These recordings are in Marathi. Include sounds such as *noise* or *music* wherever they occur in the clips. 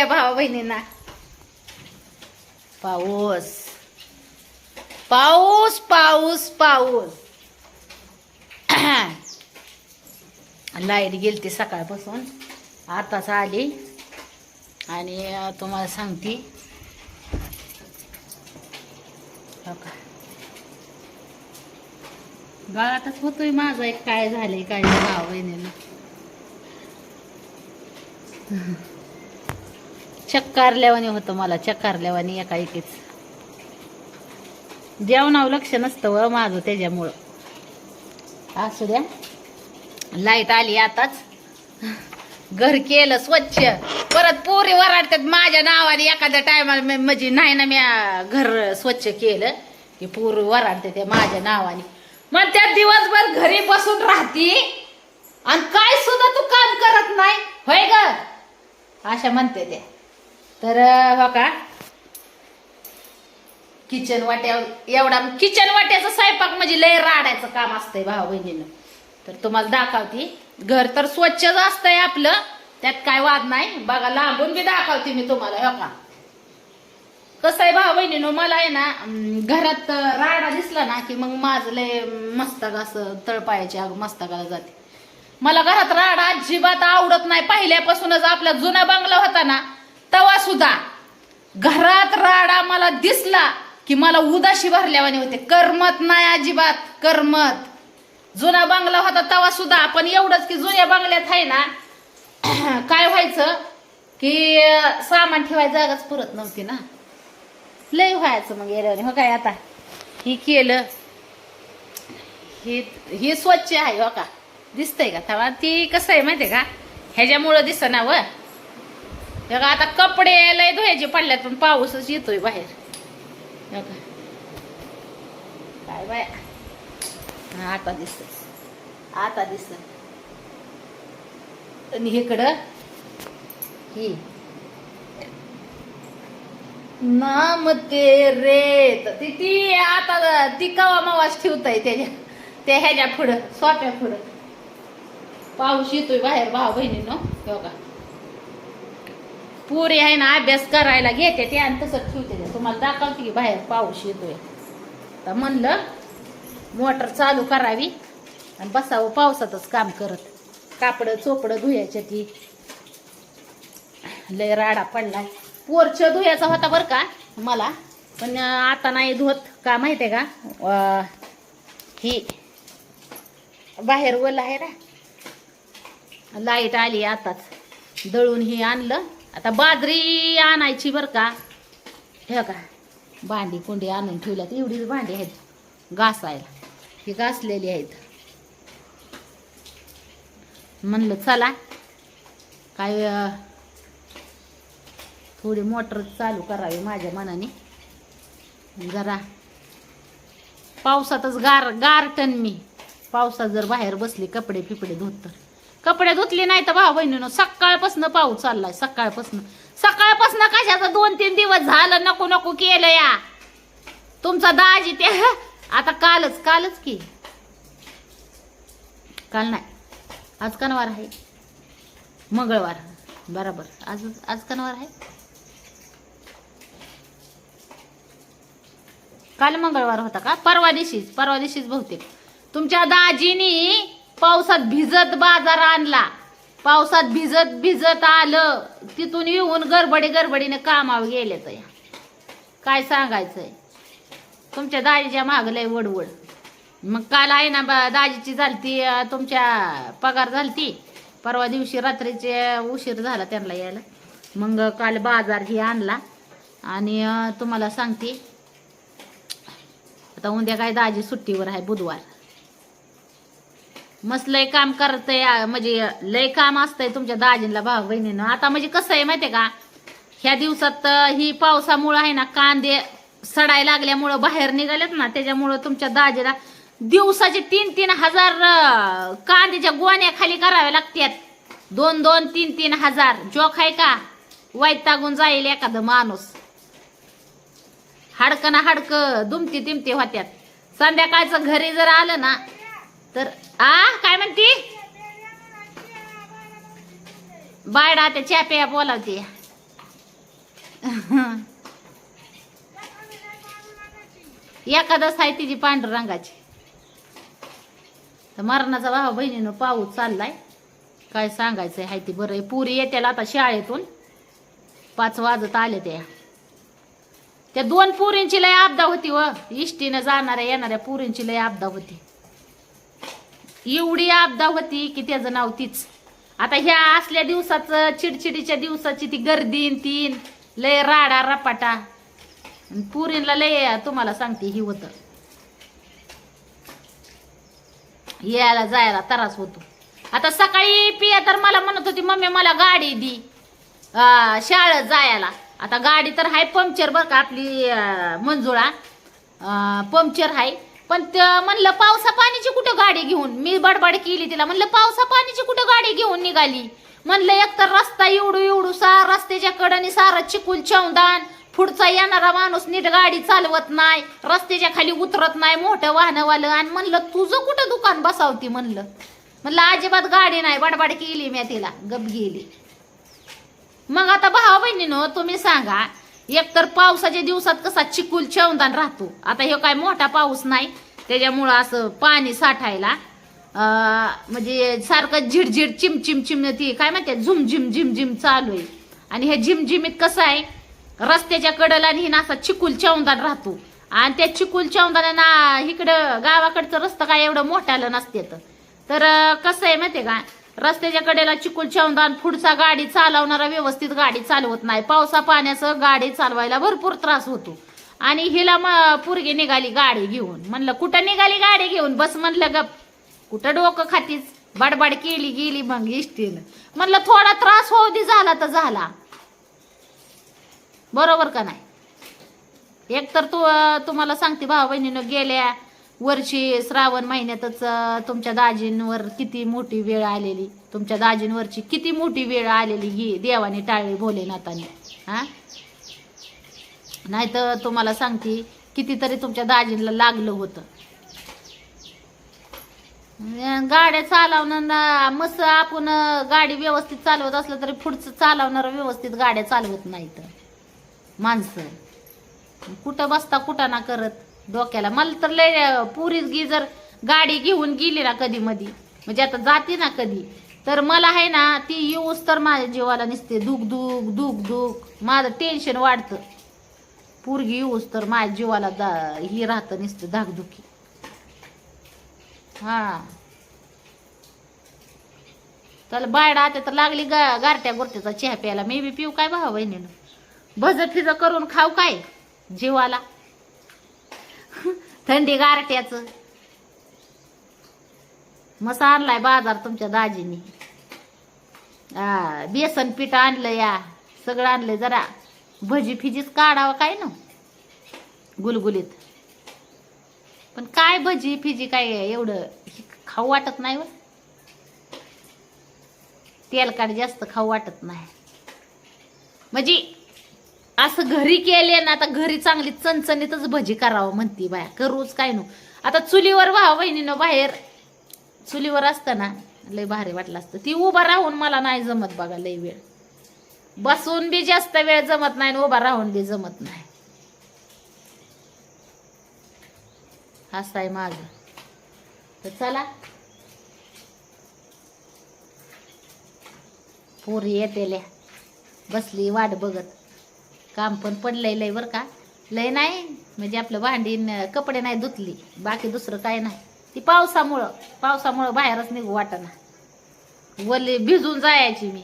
या भावा बहिणींना. पाऊस. पाऊस पाऊस पाऊस. *clears throat* लाइट गेलती सकाळपासून. आताच आली. आणि तुम्हाला सांगते. हो गळातच होतोय माझा एक. काय झालंय काय भाव बहिणीनं. *laughs* चक्कारल्यावानी होतं मला चक्कारल्यावानी एका एकीच. जेवणावर लक्ष नसतं व माझं त्याच्यामुळं. असू द्या. लाइट आली आताच. घर केलं स्वच्छ. परत पोरी वराडतात माझ्या नावाने एखाद्या टायमाला म्हणजे नाही ना मी घर स्वच्छ केलं. की पोरी वराडते ते माझ्या नावाने. मग त्या दिवसभर घरी बसून राहती. आणि काय सुद्धा तू काम करत नाही. होय ग? अशा म्हणते त्या. तर हो का? किचन वाट्यावर एवढा किचन वाट्याचं स्वयंपाक म्हणजे लय राडायचं काम असतंय भाऊ बहिणीनं. तर तुम्हाला दाखवती. घर तर स्वच्छच असतंय आपलं. त्यात काय वाद नाही. बघा लांबून बी दाखवते मी तुम्हाला हो का? कसं आहे भाऊ बहिणीनो मला आहे ना घरात राडा दिसला ना की मग माझं लय मस्तक असं तळपायाच्या मस्तकाला जाते. मला घरात राडा अजिबात आवडत नाही. पहिल्यापासूनच आपला जुना बंगला होता ना तवा सुद्धा. घरात राडा मला दिसला की मला उदाशी भरल्यावाने होते. करमत नाही अजिबात करमत. जुना बंगला होता तवा सुद्धा. पण एवढंच की जुन्या बंगल्यात आहे ना *clears throat* काय व्हायचं की सामान ठेवायची जागाच पुरत नव्हती ना. लय व्हायचं मग गेल्यावर हो काय आता? ही केलं. हे हे स्वच्छ आहे हो का? दिसतंय का तवा? ती कसं आहे माहितीये का? ह्याच्यामुळं दिसत ना व. हे का आता कपडे लय धुवायचे पडल्यात पण पाऊसच येतोय बाहेर. हो का काय बाय? हा, आता दिसत आता दिसत आणि इकडं ही. नाम ते रे. ती ती आता ती कवा मावाच ठेवताय त्याच्या त्या ह्याच्या पुढं सोप्या पुढं. पाऊस येतोय बाहेर भाऊ बहिणीनो हो का पुरी आहे ना अभ्यास करायला घेते ते आणि तसं ठेवते ते. तुम्हाला दाखवते की बाहेर पाऊस येतोय. तर म्हणलं मोटर चालू करावी आणि बसावं पावसातच काम करत. कापडं चोपडं धुयाच्या ती लय राडा पडलाय. पोरच धुयाचा होता बरं का मला. पण आता नाही धुत का माहिती आहे का? ही बाहेर वल आहे ना. लाइट आली आताच. दळून ही आणलं. आता बाजरी आणायची बरं का. हे का भांडी कुंडी आणून ठेवल्यात एवढीच भांडी आहेत घासायला. ही घासलेली आहेत. म्हणलं चला. काय थोडी मोटर चालू करावी माझ्या मनाने. जरा पावसातच गार गारटन मी. पावसात जर बाहेर बसली कपडे पिपडे धुत तर. कपडे धुतले नाही तर भाऊ बहिणीनं. सकाळपासून पाऊस चाललाय सकाळपासून. सकाळपासून कशाचा दोन तीन दिवस झालं नको नको केलं या. तुमचा दाजी ते आता कालच कालच की. काल नाही आज कनवार आहे. मंगळवार बरोबर. आज आज कनवार आहे? काल मंगळवार होता का? परवा दिवशीच परवा दिवशीच बहुतेक. तुमच्या दाजीनी पावसात भिजत बाजार आणला. पावसात भिजत भिजत आलं तिथून येऊन गडबडी गडबडीने कामावर गेले तर काय सांगायचंय? तुमच्या दाजीच्या मागलंय वडवड. मग काल आहे ना बा- दाजीची झालती तुमच्या पगार झालती. परवा दिवशी रात्रीचे उशीर झाला त्यांना यायला. मग काल बाजार ही आणला. आणि तुम्हाला सांगते आता उद्या काय दाजी सुट्टीवर आहे बुधवार. मस्त लय काम करतय म्हणजे लय काम असतंय तुमच्या दाजींला भाऊ बहिणीनं. आता म्हणजे कसं आहे माहितीये का? ह्या दिवसात ही पावसामुळं आहे ना कांदे सडायला लागल्यामुळं बाहेर निघालेत ना त्याच्यामुळं तुमच्या दाजीला दिवसाचे तीन तीन हजार कांद्याच्या गोण्या खाली कराव्या लागतात दोन दोन तीन तीन हजार. जोक आहे का? वैतागून जाईल एखादं माणूस. हाडकं ना हाडकं दुमती तिमती होत्यात. संध्याकाळचं घरी जर आलं ना तर आ काय म्हणती? बायडा त्या चॅप्या बोलावते. एखादच आहे तिची पांढरंगाची तर मरणाचा भावा बहिणीनं पाऊस चाललाय. काय सांगायचं आहे ती बरं. पुरी येत्याला आता शाळेतून पाच वाजत आले त्या. त्या दोन पुरींची लय आपदा होती व. इष्टीनं जाणाऱ्या येणाऱ्या पुरींची लय आपदा होती. एवढी आपदा होती की त्याचं नाव तीच. आता ह्या असल्या दिवसाचं चिडचिडीच्या दिवसाची ती गर्दी तीन. लय राडा रपाटा. पुरीला लय तुम्हाला सांगते ही होतं. यायला जायला त्रास होतो. आता सकाळी पिया तर मला म्हणत होती मम्मी मला गाडी दी. शाळेत जायला. आता गाडी तर आहे पंक्चर बरं का आपली मंजुळा. पंक्चर आहे पण त- म्हणलं पावसा पाण्याची कुठं गाडी घेऊन? मी बडबड केली तिला. म्हणलं पावसा पाण्याची कुठं गाडी घेऊन निघाली? म्हणलं एकतर रस्ता एवढू एवढू सार रस्त्याच्या कडाने सारा चिकूल चौदान पुढचा येणारा माणूस नीट गाडी चालवत नाही रस्त्याच्या खाली उतरत नाही मोठं वाहनवालं. आणि म्हणलं तुझं कुठं दुकान बसावती म्हणलं? म्हणलं अजिबात गाडी नाही. बडबड केली मी तिला. गप गेली. मग आता भावा बहिणीनो तुम्ही सांगा एकतर पावसाच्या दिवसात कसा चिकूल चवदान राहतो. आता हे काय मोठा पाऊस नाही त्याच्यामुळं असं पाणी साठायला म्हणजे सारखं झिडझिड चिमचिम चिम ती काय म्हणते झुमझिम झिमझिम चालू आहे. आणि हे झिमझिमीत कसं आहे रस्त्याच्या कडेला आणि हिनं असा चिकूल चवदान राहतो. आणि त्या चिकूल चौदाना इकडं गावाकडचं रस्ता काय एवढं मोठ्याला नसते. तर कसं आहे माहिती का रस्त्याच्या कडेला चिकूल चौदान पुढचा गाडी चालवणारा व्यवस्थित गाडी चालवत नाही. पावसा पाण्याचं गाडी चालवायला भरपूर त्रास होतो. आणि हिला मग पुरगी निघाली गाडी घेऊन. म्हणलं कुठं निघाली गाडी घेऊन? बस म्हणलं गप. कुठं डोकं खातीच बडबड केली गेली मग इष्टीनं. म्हणलं थोडा त्रास होऊ दे झाला तर झाला. बरोबर का नाही? एक तर तू तुम्हाला सांगते भाऊ बहिणीनं गेल्या वर्षी श्रावण महिन्यातच तुमच्या दाजींवर किती मोठी वेळ आलेली? तुमच्या दाजींवरची किती मोठी वेळ आलेली ही देवाने टाळली भोलेनाथाने? हा? नाही तर तुम्हाला सांगते कितीतरी तुमच्या दाजींना लागलं होतं. गाड्या चालवणं मस्त आपण गाडी व्यवस्थित चालवत असलं तरी पुढचं चालवणार व्यवस्थित गाड्या चालवत नाहीत. माणसं. कुठं बसता कुठं ना करत. डोक्याला. मला तर लय पुरीच गी जर गाडी घेऊन गेली ना कधी मधी. म्हणजे आता जाते ना कधी. तर मला आहे ना ती येऊस तर माझ्या जीवाला निसते. दुख दुख दुख दुख. माझं टेन्शन वाढतं. पोरगी येऊस तर माझ्या जीवाला दा ही राहतं निसते धाकधुकी. हा. त्याला बायडा आता तर लागली गा गारट्या गोरट्याचा चहा प्यायला. मी बी पिऊ काय भावा बहिणीनं? भज फिज करून खाऊ काय? जीवाला. थंडी गारट्याचं. मसा आणलाय बाजार तुमच्या दाजीने. हा बेसन पीठ आणलं या सगळं आणलंय जरा. भजी फिजीच काढावं काय ना? गुलगुलीत. पण काय भजी फिजी काय एवढं खाऊ वाटत नाही हो. व तेलकाट जास्त खाऊ वाटत नाही. म्हणजे असं घरी केले ना आता घरी चांगली चणचणीतच भजी करावं म्हणती बाया. करूच काय नो आता चुलीवर व्हा बहिणीनं बाहेर. चुलीवर असताना लय भारी वाटलं असतं. ती उभा राहून मला नाही जमत बघा लय वेळ. बसून बी जास्त वेळ जमत नाही आणि उभा राहून बी जमत नाही. असं आहे माझं. तर चला. पोरी येतेल्या. बसली वाट बघत. काम पण पडलंय लय बरं का. लय नाही म्हणजे आपलं भांडी कपडे नाही धुतली बाकी दुसरं काय नाही. ती पावसामुळं पावसामुळं बाहेरच निघू वाटाना. वली भिजून जायची मी.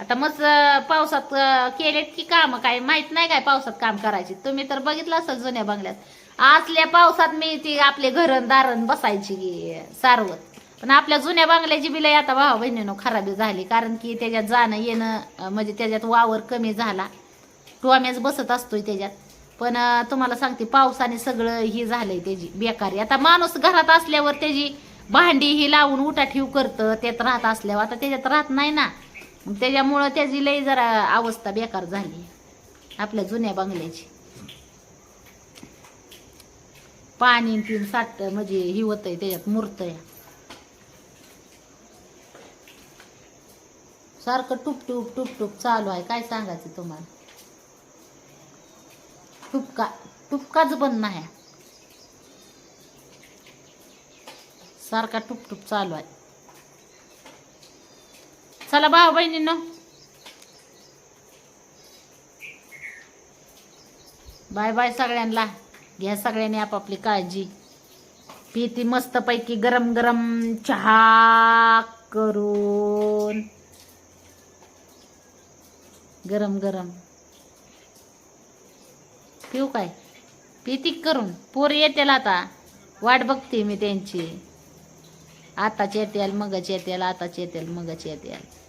आता मग पावसात केलेत की काम काय माहीत नाही काय पावसात काम करायची. तुम्ही तर बघितलं असेल जुन्या बंगल्यात. असल्या पावसात मी ती आपले घरण दारण बसायची सारवत. पण आपल्या जुन्या बांगल्याची बिलाई आता भावा बहिणीनं खराबी झाली. कारण की त्याच्यात जाणं येणं म्हणजे त्याच्यात वावर कमी झाला. टोम्याच बसत असतोय त्याच्यात. पण तुम्हाला सांगते पावसाने सगळं ही झालंय त्याची बेकारी. आता माणूस घरात असल्यावर त्याची भांडी ही लावून उठाठीव करतं त्यात राहत असल्यावर. आता त्याच्यात राहत नाही ना. त्याच्यामुळं त्याची लई जरा अवस्था बेकार झाली. आपल्या जुन्या बंगल्याची. पाणी तीन साठ म्हणजे ही होतंय त्याच्यात मुरतंय. सारखं टुप टुप टुप टुप चालू आहे. काय सांगायचं तुम्हाला? टुपका टुपकाच पण नाही. सारखा टुपटुप चालू आहे. चला भाऊ बहिणींनो. बाय बाय सगळ्यांना. घ्या सगळ्यांनी आपापली काळजी. पिती मस्तपैकी गरम गरम चहा करून. गरम गरम. पिऊ काय? पिती करून. पोर येतील आता. वाट बघते मी त्यांची. आताच येतील मगच येतील आताच येतील मगच येतील.